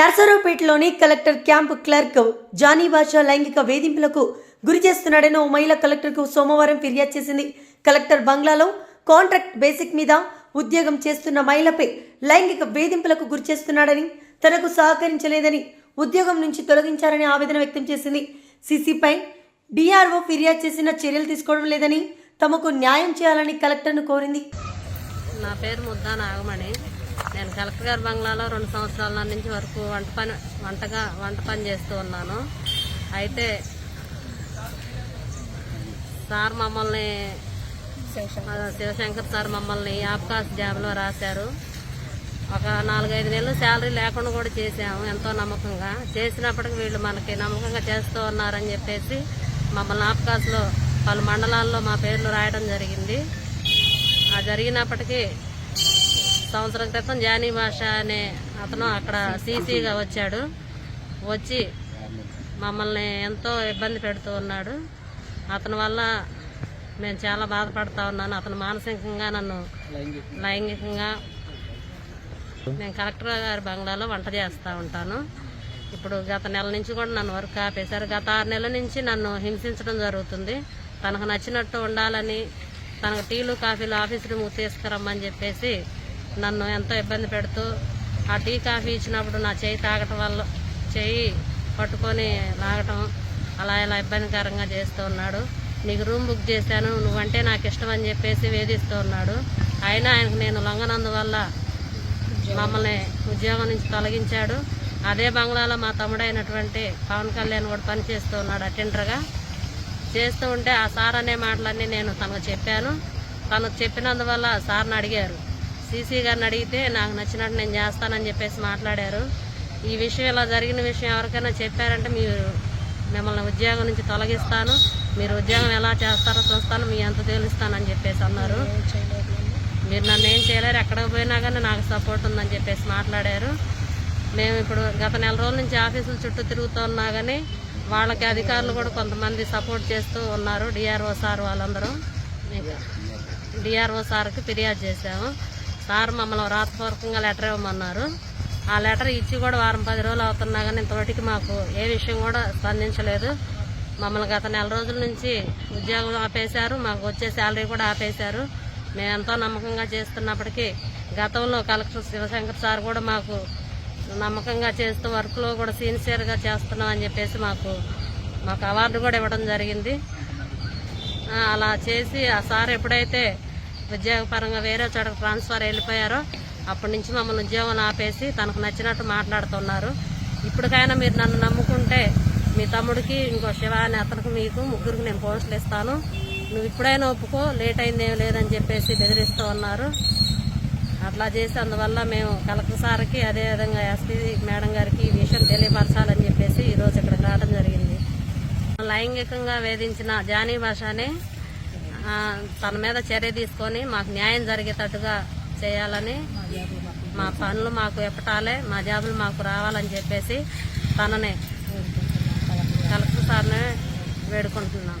నర్సరావుపేటలోని collector camp clerk Jani Basha లైంగిక వేధింపులకు గురి చేస్తున్నాడని ఓ మహిళ కలెక్టర్కు సోమవారం ఫిర్యాదు చేసింది. కలెక్టర్ బంగ్లాలో కాంట్రాక్ట్ బేసిక్ మీద ఉద్యోగం చేస్తున్న మహిళపై లైంగిక వేధింపులకు గురి చేస్తున్నాడని తనకు సహకరించలేదని ఉద్యోగం నుంచి తొలగించారని ఆవేదన వ్యక్తం చేసింది. సిసిపై డిఆర్ఓ ఫిర్యాదు చేసిన చర్యలు తీసుకోవడం లేదని తమకు న్యాయం చేయాలని కలెక్టర్ను కోరింది. నా పేరు ముద్దా నాగమణి. నేను కలెక్టర్ గారి బంగ్లాలో రెండు సంవత్సరాల నుంచి వరకు వంట పని వంటగా వంట పని చేస్తూ ఉన్నాను. అయితే సార్ మమ్మల్ని శివశంకర్ సార్ మమ్మల్ని ఆప్కాస్ జాబ్లో రాశారు. ఒక నాలుగైదు నెలలు శాలరీ లేకుండా కూడా చేసాము ఎంతో నమ్మకంగా. చేసినప్పటికి వీళ్ళు మనకి నమ్మకంగా చేస్తూ ఉన్నారని చెప్పేసి మమ్మల్ని ఆప్కాస్లో పలు మండలాల్లో మా పేర్లు రాయడం జరిగింది. ఆ జరిగినప్పటికీ సంవత్సరం క్రితం జానీ భాష అనే అతను అక్కడ సీసీగా వచ్చాడు. వచ్చి మమ్మల్ని ఎంతో ఇబ్బంది పెడుతూ ఉన్నాడు. అతని వల్ల నేను చాలా బాధపడతా ఉన్నాను. అతను మానసికంగా నన్ను లైంగికంగా నేను కలెక్టర్ గారి బంగ్లాలో వంట చేస్తూ ఉంటాను. ఇప్పుడు గత నెల నుంచి కూడా నన్ను వర్క్ ఆపేశారు. గత ఆరు నెలల నుంచి నన్ను హింసించడం జరుగుతుంది. తనకు నచ్చినట్టు ఉండాలని తనకు టీలు కాఫీలు ఆఫీసులు రూమ్ తీసుకురమ్మని చెప్పేసి నన్ను ఎంతో ఇబ్బంది పెడుతూ ఆ టీ కాఫీ ఇచ్చినప్పుడు నా చేయి తాగటం వల్ల చేయి పట్టుకొని లాగటం అలా ఇలా ఇబ్బందికరంగా చేస్తూ ఉన్నాడు. నీకు రూమ్ బుక్ చేశాను నువ్వంటే నాకు ఇష్టం అని చెప్పేసి వేధిస్తూ ఉన్నాడు. అయినా ఆయనకు నేను లొంగనందువల్ల మమ్మల్ని ఉద్యోగం నుంచి తొలగించాడు. అదే బంగ్లాలో మా తమ్ముడైనటువంటి పవన్ కళ్యాణ్ కూడా పనిచేస్తూ ఉన్నాడు అటెండర్గా. చేస్తూ ఉంటే ఆ సార్ అనే మాటలన్నీ నేను తనకు చెప్పాను. తనకు చెప్పినందువల్ల సార్ని అడిగారు. సీసీ గారిని అడిగితే నాకు నచ్చినట్టు నేను చేస్తానని చెప్పేసి మాట్లాడారు. ఈ విషయం ఇలా జరిగిన విషయం ఎవరికైనా చెప్పారంటే మీరు మిమ్మల్ని ఉద్యోగం నుంచి తొలగిస్తాను. మీరు ఉద్యోగం ఎలా చేస్తారో చూస్తాను. మీ ఎంత తేలుస్తానని చెప్పేసి అన్నారు. మీరు నన్ను ఏం చేయలేరు. ఎక్కడికి పోయినా కానీ నాకు సపోర్ట్ ఉందని చెప్పేసి మాట్లాడారు. మేము ఇప్పుడు గత నెల రోజుల నుంచి ఆఫీసుల చుట్టూ తిరుగుతున్నా కానీ వాళ్ళకి అధికారులు కూడా కొంతమంది సపోర్ట్ చేస్తూ ఉన్నారు. డిఆర్ఓ సార్ వాళ్ళందరూ. డిఆర్ఓ సార్కి ఫిర్యాదు చేశాము. సార్ మమ్మల్ని వ్రాతపూర్వకంగా లెటర్ ఇవ్వమన్నారు. ఆ లెటర్ ఇచ్చి కూడా వారం పది రోజులు అవుతున్నా కానీ ఇంతవరకు మాకు ఏ విషయం కూడా స్పందించలేదు. మమ్మల్ని గత నెల రోజుల నుంచి ఉద్యోగం ఆపేశారు మాకు వచ్చే శాలరీ కూడా ఆపేశారు. మేము ఎంతో నమ్మకంగా చేస్తున్నప్పటికీ గతంలో కలెక్టర్ శివశంకర్ సార్ కూడా మాకు నమ్మకంగా చేస్తూ వర్క్లో కూడా సిన్సియర్గా చేస్తున్నాం అని చెప్పేసి మాకు మాకు అవార్డు కూడా ఇవ్వడం జరిగింది. అలా చేసి ఆ సార్ ఎప్పుడైతే ఉద్యోగపరంగా వేరే చోటకు ట్రాన్స్ఫర్ వెళ్ళిపోయారో. అప్పటి నుంచి మమ్మల్ని ఉద్యోగం ఆపేసి తనకు నచ్చినట్టు మాట్లాడుతున్నారు. ఇప్పటికైనా మీరు నన్ను నమ్ముకుంటే మీ తమ్ముడికి ఇంకో శివ అనే అతనికి మీకు ముగ్గురికి నేను పోస్టులు ఇస్తాను. నువ్వు ఇప్పుడైనా ఒప్పుకో లేట్ అయింది లేదని చెప్పేసి బెదిరిస్తూ ఉన్నారు. అట్లా చేసి అందువల్ల మేము కలెక్టర్ సార్కి అదేవిధంగా ఎస్పీ మేడం గారికి ఈ విషయం తెలియపరచాలని చెప్పేసి ఈరోజు ఇక్కడికి రావడం జరిగింది. లైంగికంగా వేధించిన జానీ భాషనే తన మీద చర్య తీసుకొని మాకు న్యాయం జరిగేటట్టుగా చేయాలని మా పనులు మాకు ఎప్పటాలే మా జాబులు మాకు రావాలని చెప్పేసి తననే కలెక్టర్ సార్ని వేడుకుంటున్నాం